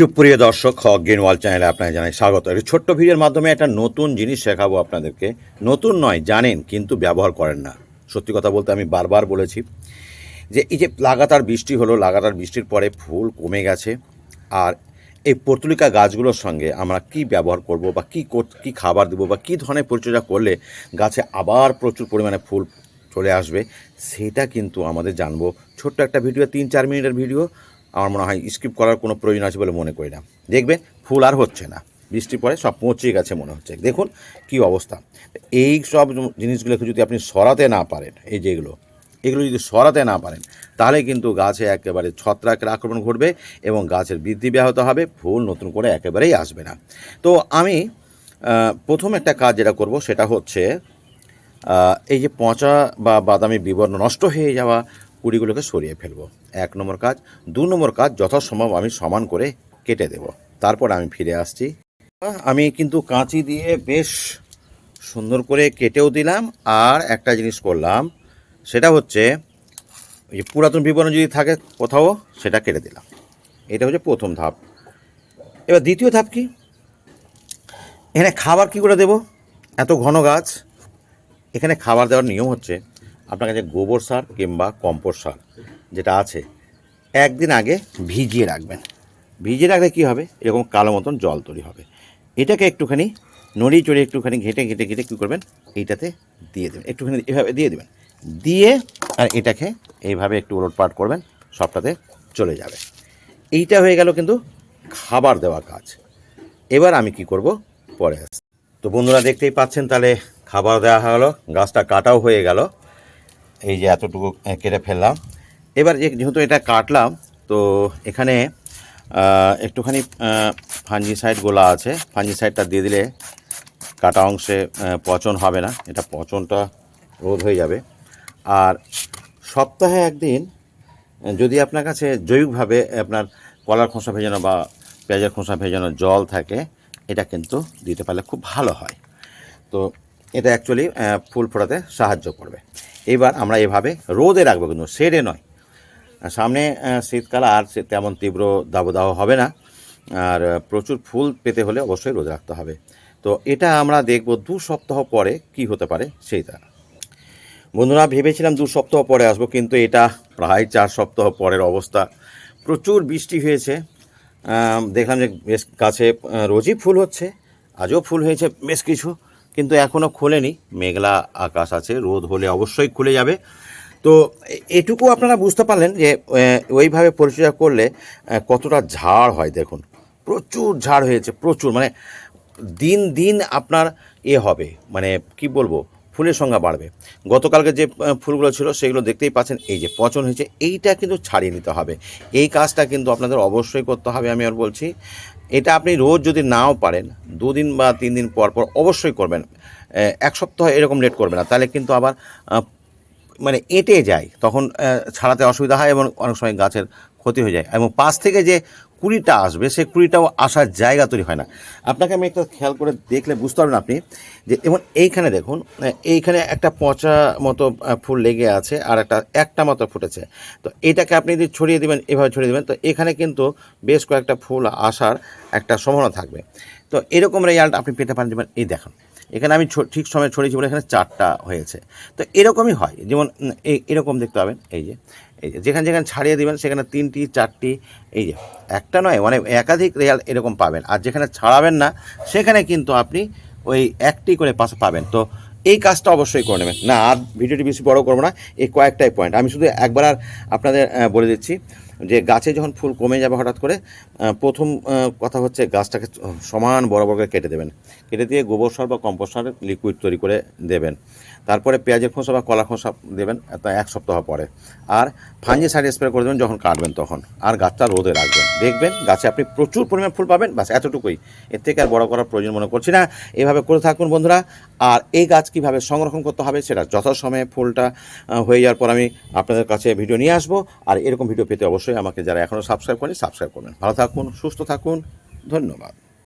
সুপ্রিয় দর্শক অজ্ঞান ওয়াল চ্যানেলে আপনাকে জানাই স্বাগত। একটি ছোট্ট ভিডিওর মাধ্যমে একটা নতুন জিনিস শেখাবো আপনাদেরকে। নতুন নয়, জানেন, কিন্তু ব্যবহার করেন না। সত্যি কথা বলতে আমি বারবার বলেছি যে, এই যে লাগাতার বৃষ্টি হলো, লাগাতার বৃষ্টির পরে ফুল কমে গেছে। আর এই পর্তুলিকা গাছগুলোর সঙ্গে আমরা কি ব্যবহার করব বা কী কী খাবার দেবো বা কী ধরনের পরিচর্যা করলে গাছে আবার প্রচুর পরিমাণে ফুল চলে আসবে, সেটা কিন্তু আমাদের জানব। ছোট্ট একটা ভিডিও, তিন চার মিনিটের ভিডিও আমার মনে হয় স্কিপ করার কোনো প্রয়োজন আছে বলে মনে করি না। দেখবেন ফুল আর হচ্ছে না। বৃষ্টি পরে সব পচে গেছে মনে হচ্ছে। দেখুন কি অবস্থা। এই সব জিনিসগুলোকে যদি আপনি সরাতে না পারেন, এই যেগুলো এগুলো যদি সরাতে না পারেন, তাহলে কিন্তু গাছে একেবারে ছত্রাকের আক্রমণ ঘটবে এবং গাছের বৃদ্ধি ব্যাহত হবে, ফুল নতুন করে একেবারেই আসবে না। তো আমি প্রথম একটা কাজ যেটা করব সেটা হচ্ছে এই যে পচা বা বাদামি বিবর্ণ নষ্ট হয়ে যাওয়া কুড়িগুলোকে সরিয়ে ফেলব। এক নম্বর কাজ, দু নম্বর কাজ যথাসম্ভব আমি সমান করে কেটে দেব। তারপর আমি ফিরে আসছি। আমি কিন্তু কাঁচি দিয়ে বেশ সুন্দর করে কেটেও দিলাম। আর একটা জিনিস করলাম, সেটা হচ্ছে যে পুরাতন বিবরণ যদি থাকে কোথাও, সেটা কেটে দিলাম। এটা হচ্ছে প্রথম ধাপ। এবার দ্বিতীয় ধাপ কি? এখানে খাবার কি করে দেব? এত ঘন গাছ। এখানে খাবার দেওয়ার নিয়ম হচ্ছে আপনার কাছে গোবর সার কিংবা কম্পোস্ট সার যেটা আছে, একদিন আগে ভিজিয়ে রাখবেন। ভিজিয়ে রাখলে কী হবে? এরকম কালো মতন জল তৈরি হবে। এটাকে একটুখানি নড়িয়ে চড়িয়ে একটুখানি ঘেঁটে ঘেঁটে ঘেঁটে কী করবেন? এইটাতে দিয়ে দেবেন। একটুখানি এভাবে দিয়ে দেবেন। দিয়ে আর এটাকে এইভাবে একটু ওলটপাট করবেন, সবটাতে চলে যাবে। এইটা হয়ে গেল কিন্তু খাবার দেওয়া কাজ। এবার আমি কি করব? পরে তো বন্ধুরা দেখতেই পাচ্ছেন, তাহলে খাবার দেওয়া হলো গাছটা কাটাও হয়ে গেল। এই যে এতটুকু কেটে ফেললাম। এবার যেহেতু এটা কাটলাম, তো এখানে একটুখানি ফাঞ্জি সাইড গোলা আছে। ফাঞ্জি সাইডটা দিয়ে দিলে কাটা অংশে পচন হবে না। এটা পচনটা রোধ হয়ে যাবে। আর সপ্তাহে একদিন, যদি আপনার কাছে জৈবিকভাবে আপনার কলার খোসা ভেজানো বা পেঁয়াজের খোসা ভেজানো জল থাকে, এটা কিন্তু দিতে পারলে খুব ভালো হয়। তো এটা অ্যাকচুয়ালি ফুল ফোটাতে সাহায্য করবে। এবার আমরা এভাবে রোদে রাখব, কিন্তু শেডে নয়। সামনে শীতকাল, আর তেমন তীব্র দাবদাহ হবে না। আর প্রচুর ফুল পেতে হলে অবশ্যই রোদে রাখতে হবে। তো এটা আমরা দেখব দু সপ্তাহ পরে কি হতে পারে সেইটা বন্ধুরা, ভেবেছিলাম দু সপ্তাহ পরে আসব, কিন্তু এটা প্রায় চার সপ্তাহ পরের অবস্থা। প্রচুর বৃষ্টি হয়েছে। দেখলাম যে বেশ গাছে রোজই ফুল হচ্ছে। আজও ফুল হয়েছে বেশ কিছু। কিন্তু এখনও খোলেনি। মেঘলা আকাশ আছে, রোদ হলে অবশ্যই খুলে যাবে। তো এটুকু আপনারা বুঝতে পারলেন যে ওইভাবে পরিচর্যা করলে কতটা ঝাড় হয় দেখুন। প্রচুর ঝাড় হয়েছে, প্রচুর। মানে দিন দিন আপনার এ হবে। মানে কি বলব, ফুলের সংখ্যা বাড়বে। গতকালকে যে ফুলগুলো ছিল, সেগুলো দেখতেই পাচ্ছেন, এই যে পচন হয়েছে, এইটা কিন্তু ছাড়িয়ে নিতে হবে। এই কাজটা কিন্তু আপনাদের অবশ্যই করতে হবে, আমি আর বলছি। এটা আপনি রোজ যদি নাও পারেন দুদিন বা তিন দিন পর পর অবশ্যই করবেন। এক সপ্তাহ এরকম লেট করবে না। তাহলে কিন্তু আবার মানে এঁটে যায়, তখন ছাড়াতে অসুবিধা হয় এবং অনেক সময় গাছের ক্ষতি হয়ে যায়। এবং পাশ থেকে যে কুড়িটা আসবে সেই কুড়িটাও আসার জায়গা তৈরি হয় না। আপনাকে আমি একটা খেয়াল করে দেখলে বুঝতে পারবেন আপনি যে এবং এইখানে দেখুন, এইখানে একটা পচা মতো ফুল লেগে আছে আর একটা একটা মতো ফুটেছে। তো এটাকে আপনি যদি ছড়িয়ে দেবেন, এভাবে ছড়িয়ে দেবেন, তো এখানে কিন্তু বেশ কয়েকটা ফুল আসার একটা সম্ভাবনা থাকবে। তো এরকম রেজাল্ট আপনি পেতে পারেন এই দেখুন। এখানে আমি ঠিক সময় ছড়িয়েছি বলে এখানে চারটা হয়েছে। তো এরকমই হয়। যেমন এরকম দেখতে পাবেন। এই যে এই যে, যেখানে যেখানে ছাড়িয়ে দেবেন, সেখানে তিনটি, চারটি, এই যে, একটা নয় মানে একাধিক রেজাল্ট এরকম পাবেন। আর যেখানে ছাড়াবেন না, সেখানে কিন্তু আপনি ওই একটি করে পাশে পাবেন। তো এই কাজটা অবশ্যই করে নেবেন। না, আর ভিডিওটি বেশি বড় করব না। এই কয়েকটাই পয়েন্ট আমি শুধু একবার আর আপনাদের বলে দিচ্ছি। যে গাছে যখন ফুল কমে যাবে হঠাৎ করে প্রথম কথা হচ্ছে গাছটাকে সমান বড় বড় করে কেটে দেবেন। কেটে দিয়ে গোবর সার বা কম্পোস্ট সার লিকুইড তৈরি করে দেবেন। তারপরে পেঁয়াজের খোসা বা কলা খোসা দেবেন, তা এক সপ্তাহ পরে। আর ফাঞ্জি সাইড স্প্রে করে দেবেন যখন কাটবেন তখন। আর গাছটা রোদে রাখবেন। দেখবেন গাছে আপনি প্রচুর পরিমাণ ফুল পাবেন বাস এতটুকুই। এর থেকে আর বড় করার প্রয়োজন মনে করছি না। এভাবে করে থাকুন বন্ধুরা। আর এই গাছ কীভাবে সংরক্ষণ করতে হবে সেটা যথাসময়ে ফুলটা হয়ে যাওয়ার পর আমি আপনাদের কাছে ভিডিও নিয়ে আসব। আর এরকম ভিডিও পেতে অবশ্যই আমাকে যারা এখনও সাবস্ক্রাইব করেন সাবস্ক্রাইব করবেন। ভালো থাকুন সুস্থ থাকুন। ধন্যবাদ।